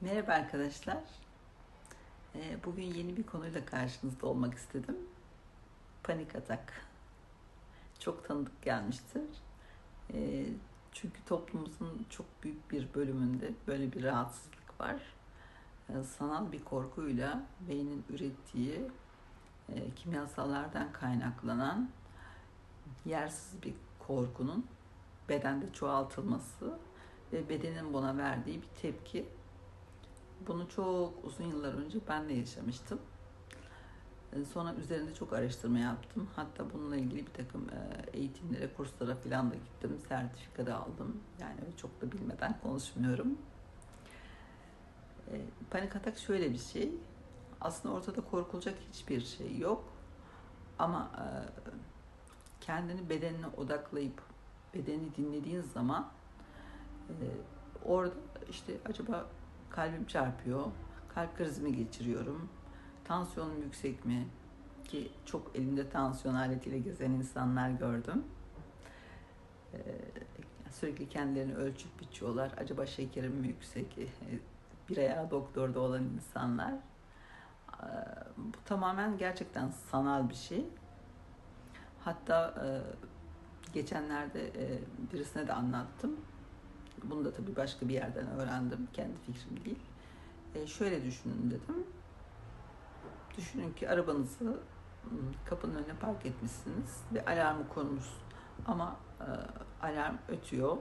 Merhaba arkadaşlar. Ee, Bugün yeni bir konuyla karşınızda olmak istedim. Panik atak. Çok tanıdık gelmiştir. Ee, Çünkü toplumumuzun çok büyük bir bölümünde böyle bir rahatsızlık var. Ee, Sanal bir korkuyla beynin ürettiği e, kimyasallardan kaynaklanan yersiz bir korkunun bedende çoğaltılması ve bedenin buna verdiği bir tepki bunu çok uzun yıllar önce ben de yaşamıştım. Ee, Sonra üzerinde çok araştırma yaptım. Hatta bununla ilgili bir takım e, eğitimlere, kurslara falan da gittim. Sertifika da aldım. Yani çok da bilmeden konuşmuyorum. E, Panik atak şöyle bir şey. Aslında ortada korkulacak hiçbir şey yok. Ama e, kendini bedenine odaklayıp bedeni dinlediğin zaman e, orada işte acaba kalbim çarpıyor, kalp krizi mi geçiriyorum, tansiyonum yüksek mi? Ki çok elinde tansiyon aletiyle gezen insanlar gördüm. Ee, sürekli kendilerini ölçüp biçiyorlar. Acaba şekerim mi yüksek? Ee, Bir ayağı doktorda olan insanlar. Ee, Bu tamamen gerçekten sanal bir şey. Hatta e, geçenlerde e, birisine de anlattım. Bunu da tabii başka bir yerden öğrendim. Kendi fikrim değil. E, şöyle düşünün dedim. Düşünün ki arabanızı ım, kapının önüne park etmişsiniz ve alarmı konmuş. Ama e, alarm ötüyor.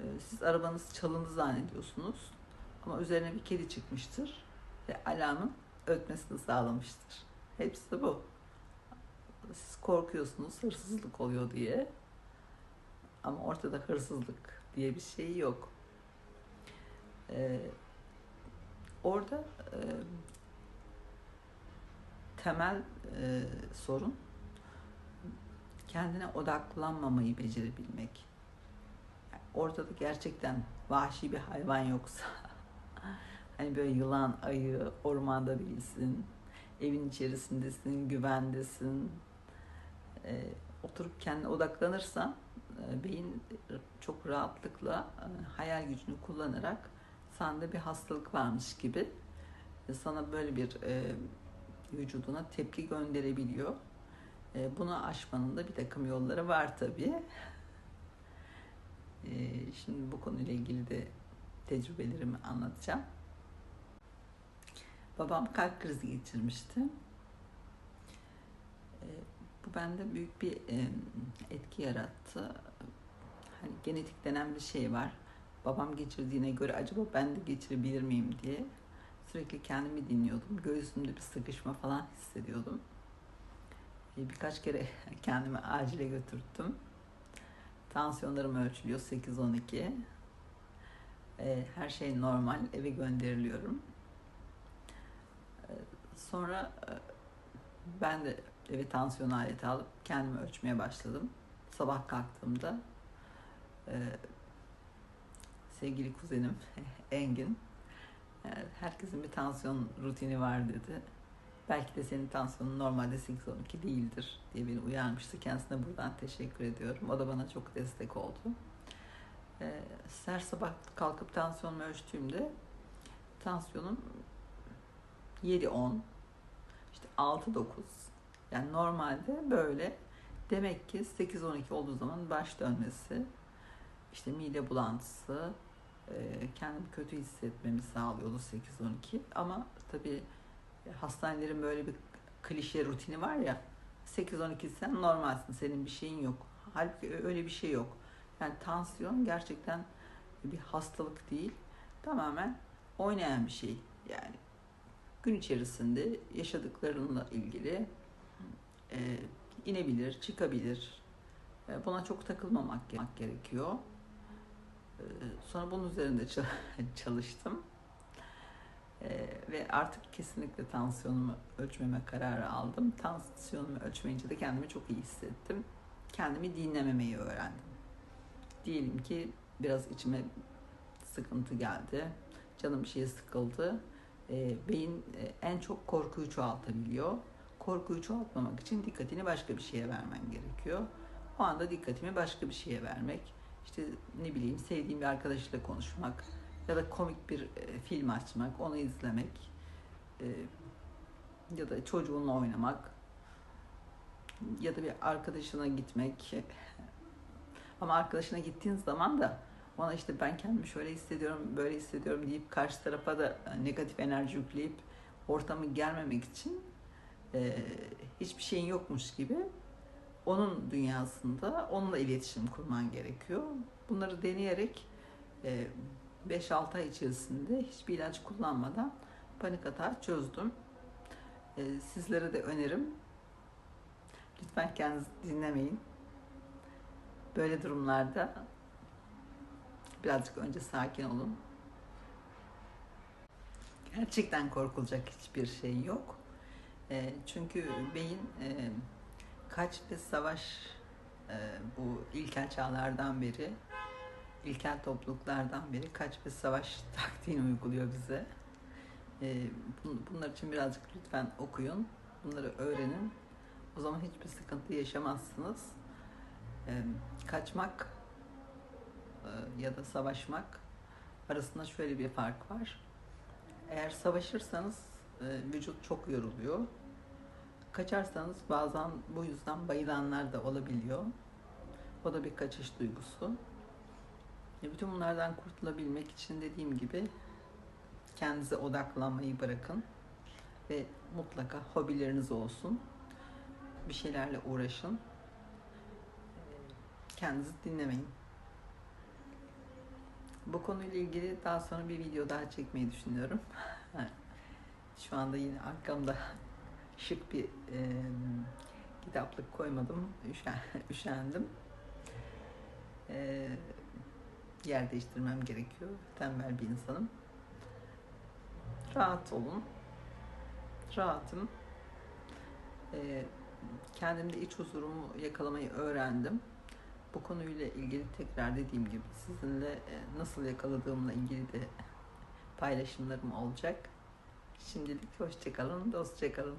E, siz arabanız çalındı zannediyorsunuz. Ama üzerine bir kedi çıkmıştır ve alarmın ötmesini sağlamıştır. Hepsi bu. Siz korkuyorsunuz hırsızlık oluyor diye. Ama ortada hırsızlık diye bir şey yok. Ee, orada e, temel e, sorun kendine odaklanmamayı becerebilmek. Yani ortada gerçekten vahşi bir hayvan yoksa hani böyle yılan, ayı ormanda değilsin, evin içerisindesin, güvendesin. Ee, oturup kendine odaklanırsan e, beyin çok rahatlıkla e, hayal gücünü kullanarak sende bir hastalık varmış gibi e, sana böyle bir vücuduna tepki gönderebiliyor. Bunu aşmanın da bir takım yolları var tabii. Şimdi bu konuyla ilgili de tecrübelerimi anlatacağım. Babam kalp krizi geçirmişti. Bu bende büyük bir etki yarattı. Hani genetik denen bir şey var. Babam geçirdiğine göre acaba ben de geçirebilir miyim diye sürekli kendimi dinliyordum. Göğsümde bir sıkışma falan hissediyordum. Birkaç kere kendimi acile götürttüm. Tansiyonlarım ölçülüyor 8-12. E, her şey normal. Eve gönderiliyorum. Sonra ben de eve tansiyon aleti alıp kendimi ölçmeye başladım. Sabah kalktığımda e, sevgili kuzenim Engin e, herkesin bir tansiyon rutini var dedi. Belki de senin tansiyonun normalde 8-12 değildir diye beni uyarmıştı. Kendisine buradan teşekkür ediyorum. O da bana çok destek oldu. E, her sabah kalkıp tansiyonumu ölçtüğümde tansiyonum 7-10 işte 6-9 yani normalde böyle demek ki 8-12 olduğu zaman baş dönmesi işte mide bulantısı e, kendimi kötü hissetmemi sağlıyordu 8-12 ama tabii hastanelerin böyle bir klişe rutini var ya 8-12 sen normalsin senin bir şeyin yok. Halbuki öyle bir şey yok. Yani tansiyon gerçekten bir hastalık değil. Tamamen oynayan bir şey. Yani gün içerisinde yaşadıklarınla ilgili e, inebilir, çıkabilir. E, buna çok takılmamak gerekiyor. E, sonra bunun üzerinde çalıştım. E, ve artık kesinlikle tansiyonumu ölçmeme kararı aldım. Tansiyonumu ölçmeyince de kendimi çok iyi hissettim. Kendimi dinlememeyi öğrendim. Diyelim ki biraz içime sıkıntı geldi. Canım bir şeye sıkıldı. Beyin en çok korkuyu çoğaltabiliyor. Korkuyu çoğaltmamak için dikkatini başka bir şeye vermen gerekiyor. O anda dikkatimi başka bir şeye vermek. İşte ne bileyim sevdiğim bir arkadaşla konuşmak, ya da komik bir e, film açmak, onu izlemek e, ya da çocuğunla oynamak ya da bir arkadaşına gitmek. Ama arkadaşına gittiğin zaman da ona işte ben kendimi şöyle hissediyorum, böyle hissediyorum deyip karşı tarafa da negatif enerji yükleyip ortamı gelmemek için e, hiçbir şeyin yokmuş gibi onun dünyasında onunla iletişim kurman gerekiyor. Bunları deneyerek e, 5-6 ay içerisinde hiçbir ilaç kullanmadan panik atağı çözdüm. E, sizlere de önerim. Lütfen kendinizi dinlemeyin. Böyle durumlarda birazcık önce sakin olun. Gerçekten korkulacak hiçbir şey yok. E, çünkü beyin e, kaç ve savaş e, bu ilkel çağlardan beri, ilkel topluluklardan beri kaç ve savaş taktiğini uyguluyor bize. E, bun, bunlar için birazcık lütfen okuyun, bunları öğrenin. O zaman hiçbir sıkıntı yaşamazsınız. E, kaçmak e, ya da savaşmak arasında şöyle bir fark var. Eğer savaşırsanız e, vücut çok yoruluyor. Kaçarsanız bazen bu yüzden bayılanlar da olabiliyor. O da bir kaçış duygusu. E, bütün bunlardan kurtulabilmek için dediğim gibi kendinize odaklanmayı bırakın ve mutlaka hobileriniz olsun. Bir şeylerle uğraşın. Kendinizi dinlemeyin. Bu konuyla ilgili daha sonra bir video daha çekmeyi düşünüyorum. Şu anda yine arkamda şık bir e, kitaplık koymadım. Üşen, üşendim. E, yer değiştirmem gerekiyor. Tembel bir insanım. Rahat olun. Rahatım. E, kendimde iç huzurumu yakalamayı öğrendim. Bu konuyla ilgili tekrar dediğim gibi sizinle nasıl yakaladığımla ilgili de paylaşımlarım olacak. Şimdilik hoşçakalın, dostçakalın.